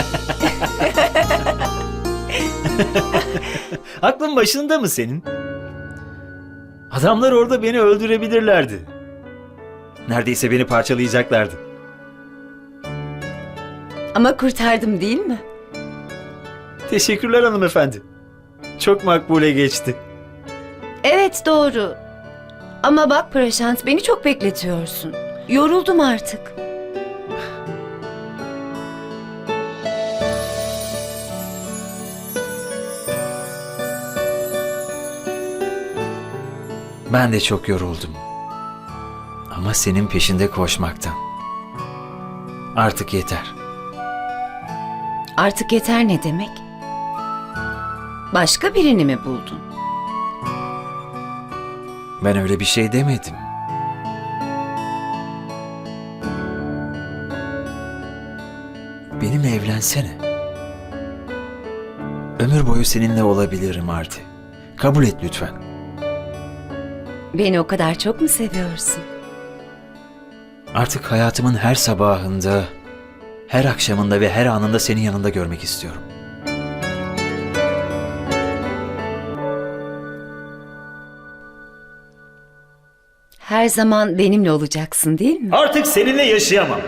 Aklın başında mı senin? Adamlar orada beni öldürebilirlerdi. Neredeyse beni parçalayacaklardı. Ama kurtardım değil mi? Teşekkürler hanımefendi. Çok makbule geçti. Evet doğru. Ama bak Praşant beni çok bekletiyorsun. Yoruldum artık. Ben de çok yoruldum. Ama senin peşinde koşmaktan. Artık yeter. Artık yeter ne demek? Başka birini mi buldun? Ben öyle bir şey demedim. Benimle evlensene. Ömür boyu seninle olabilirim Arti. Kabul et lütfen. Beni o kadar çok mu seviyorsun? Artık hayatımın her sabahında, her akşamında ve her anında senin yanında görmek istiyorum. Her zaman benimle olacaksın değil mi? Artık seninle yaşayamam.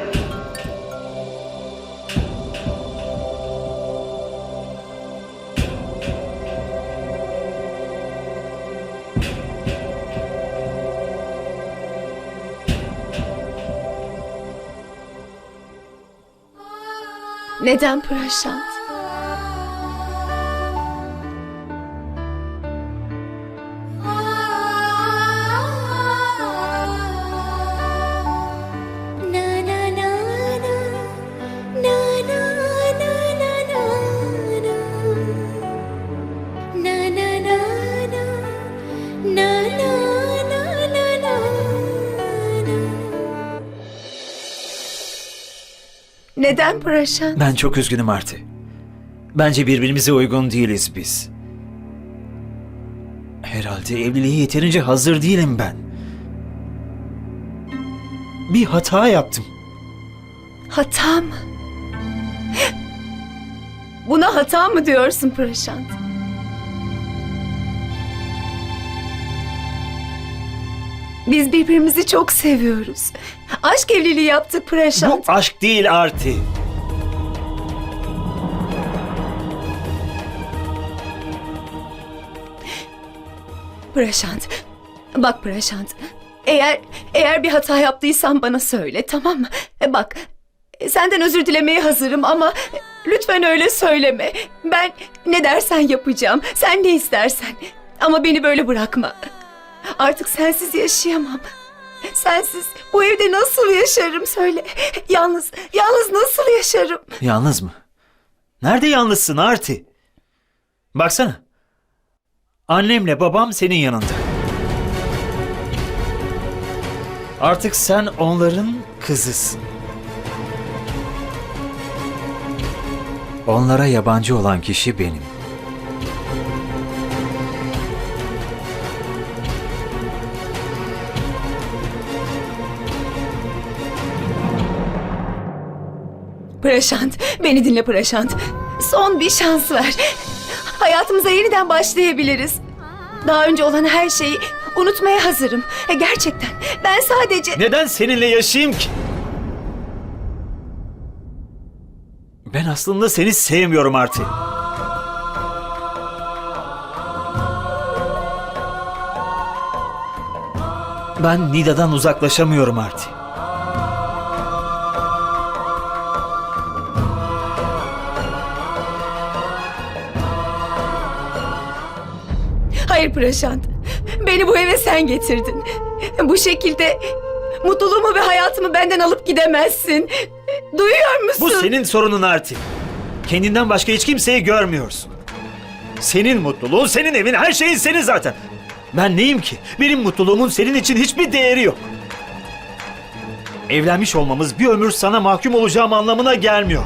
Neden Praşant? Neden Praşant? Ben çok üzgünüm Arti. Bence birbirimize uygun değiliz biz. Herhalde evliliğe yeterince hazır değilim ben. Bir hata yaptım. Hata mı? Buna hata mı diyorsun Praşant? Biz birbirimizi çok seviyoruz. Aşk evliliği yaptık Bu Praşant. aşk değil Arti. Praşant. Bak Praşant. Eğer eğer bir hata yaptıysam bana söyle tamam mı? E Bak senden özür dilemeye hazırım ama lütfen öyle söyleme. Ben ne dersen yapacağım. Sen ne istersen. Ama beni böyle bırakma. Artık sensiz yaşayamam. Sensiz bu evde nasıl yaşarım söyle. Yalnız, yalnız nasıl yaşarım? Yalnız mı? Nerede yalnızsın Arti? Baksana. Annemle babam senin yanında. Artık sen onların kızısın. Onlara yabancı olan kişi benim. Praşant, beni dinle Praşant. Son bir şans ver. Hayatımıza yeniden başlayabiliriz. Daha önce olan her şeyi unutmaya hazırım. E, gerçekten. Ben sadece... Neden seninle yaşayayım ki? Ben aslında seni sevmiyorum Arti. Ben Nida'dan uzaklaşamıyorum Arti. Hayır Praşant. Beni bu eve sen getirdin. Bu şekilde mutluluğumu ve hayatımı benden alıp gidemezsin. Duyuyor musun? Bu senin sorunun Arti. Kendinden başka hiç kimseyi görmüyorsun. Senin mutluluğun, senin evin, her şeyin senin zaten. Ben neyim ki? Benim mutluluğumun senin için hiçbir değeri yok. Evlenmiş olmamız bir ömür sana mahkum olacağım anlamına gelmiyor.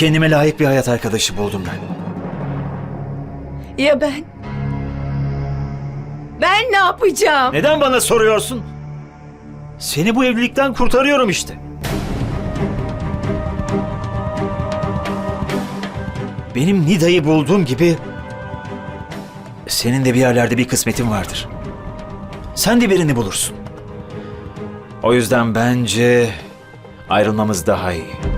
Kendime layık bir hayat arkadaşı buldum ben. Ya ben? Ben ne yapacağım? Neden bana soruyorsun? Seni bu evlilikten kurtarıyorum işte. Benim Nida'yı bulduğum gibi senin de bir yerlerde bir kısmetin vardır. Sen de birini bulursun. O yüzden bence ayrılmamız daha iyi.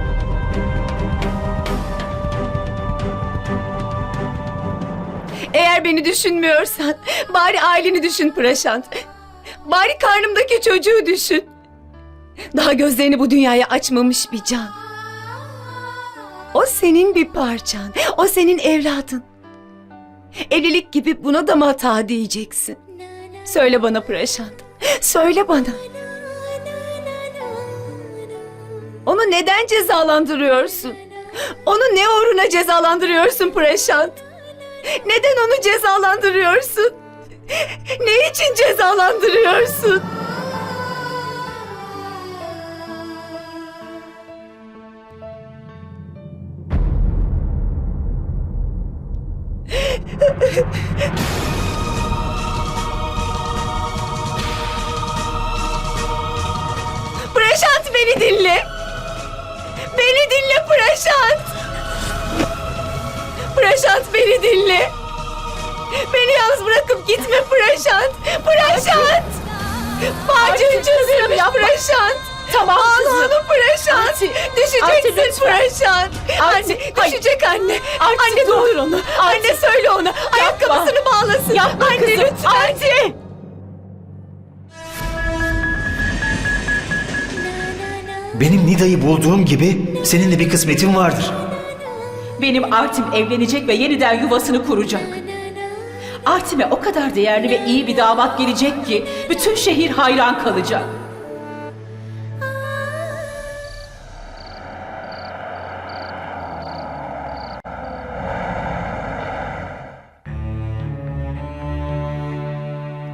Eğer beni düşünmüyorsan bari aileni düşün Praşant. Bari karnımdaki çocuğu düşün. Daha gözlerini bu dünyaya açmamış bir can. O senin bir parçan. O senin evladın. Evlilik gibi buna da mı hata diyeceksin? Söyle bana Praşant. Söyle bana. Onu neden cezalandırıyorsun? Onu ne uğruna cezalandırıyorsun Praşant? Neden onu cezalandırıyorsun? Ne için cezalandırıyorsun? Praşant beni dinle. Beni dinle Praşant. Praşant beni dinle. Beni yalnız bırakıp gitme Praşant. Praşant. Bağcın çözülmüş Praşant. Tamam kızım. onu Praşant. Arti, Düşeceksin Arti. Praşant. Arti, Anne hayır. düşecek anne. Arti, anne dur. dur onu. Anne söyle ona. Ayakkabısını bağlasın. Yapma anne kızım. lütfen. Arti. Benim Nida'yı bulduğum gibi senin de bir kısmetin vardır. Benim Artim evlenecek ve yeniden yuvasını kuracak. Artim'e o kadar değerli ve iyi bir damat gelecek ki bütün şehir hayran kalacak.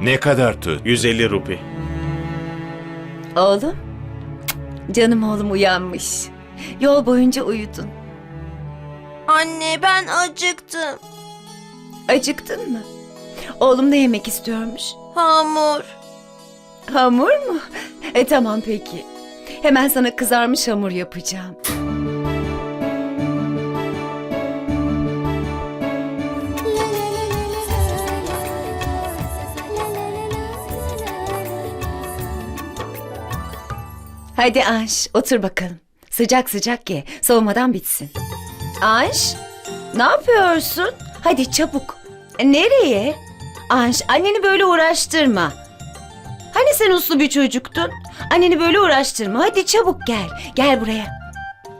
Ne kadar tut? 150 rupi. Oğlum. Canım oğlum uyanmış. Yol boyunca uyudun. Anne ben acıktım. Acıktın mı? Oğlum ne yemek istiyormuş? Hamur. Hamur mu? E tamam peki. Hemen sana kızarmış hamur yapacağım. Hadi Anş, otur bakalım. Sıcak sıcak ye, soğumadan bitsin. Anş, ne yapıyorsun? Hadi çabuk. E, Nereye? Anş, anneni böyle uğraştırma. Hani sen uslu bir çocuktun? Anneni böyle uğraştırma. Hadi çabuk gel. Gel buraya.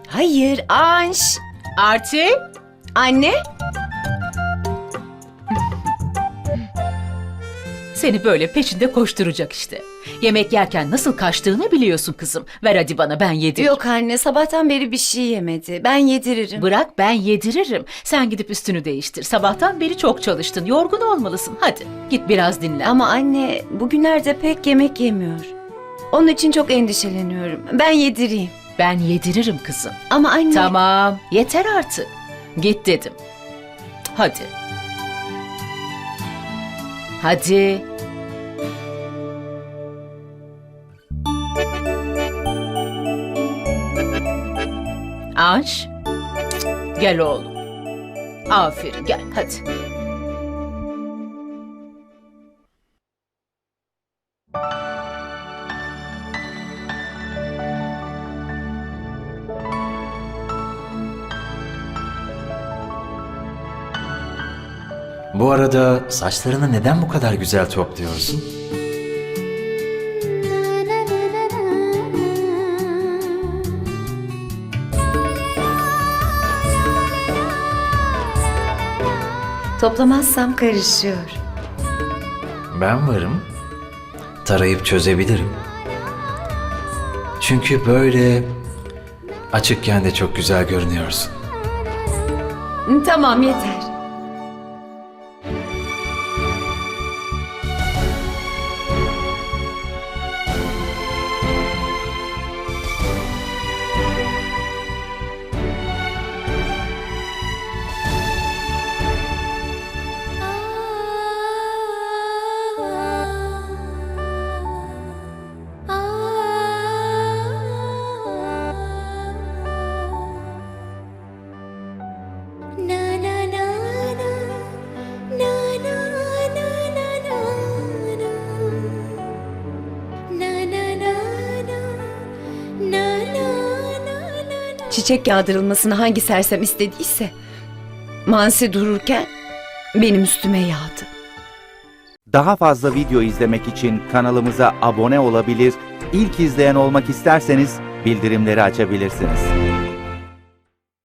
Hayır, Anş. Arti? Anne? Seni böyle peşinde koşturacak işte. Yemek yerken nasıl kaçtığını biliyorsun kızım. Ver hadi bana ben yediririm. Yok anne, sabahtan beri bir şey yemedi. Ben yediririm. Bırak ben yediririm. Sen gidip üstünü değiştir. Sabahtan beri çok çalıştın. Yorgun olmalısın. Hadi git biraz dinlen. Ama anne, bugünlerde pek yemek yemiyor. Onun için çok endişeleniyorum. Ben yedireyim. Ben yediririm kızım. Ama anne... Tamam, yeter artık. Git dedim. Hadi. Hadi. Anş. Gel oğlum. Aferin gel hadi. Bu arada saçlarını neden bu kadar güzel topluyorsun? Toplamazsam karışıyor. Ben varım. Tarayıp çözebilirim. Çünkü böyle açıkken de çok güzel görünüyorsun. Tamam yeter. Çiçek yağdırılmasını hangi sersem istediyse Mansi dururken benim üstüme yağdı. Daha fazla video izlemek için kanalımıza abone olabilir, ilk izleyen olmak isterseniz bildirimleri açabilirsiniz.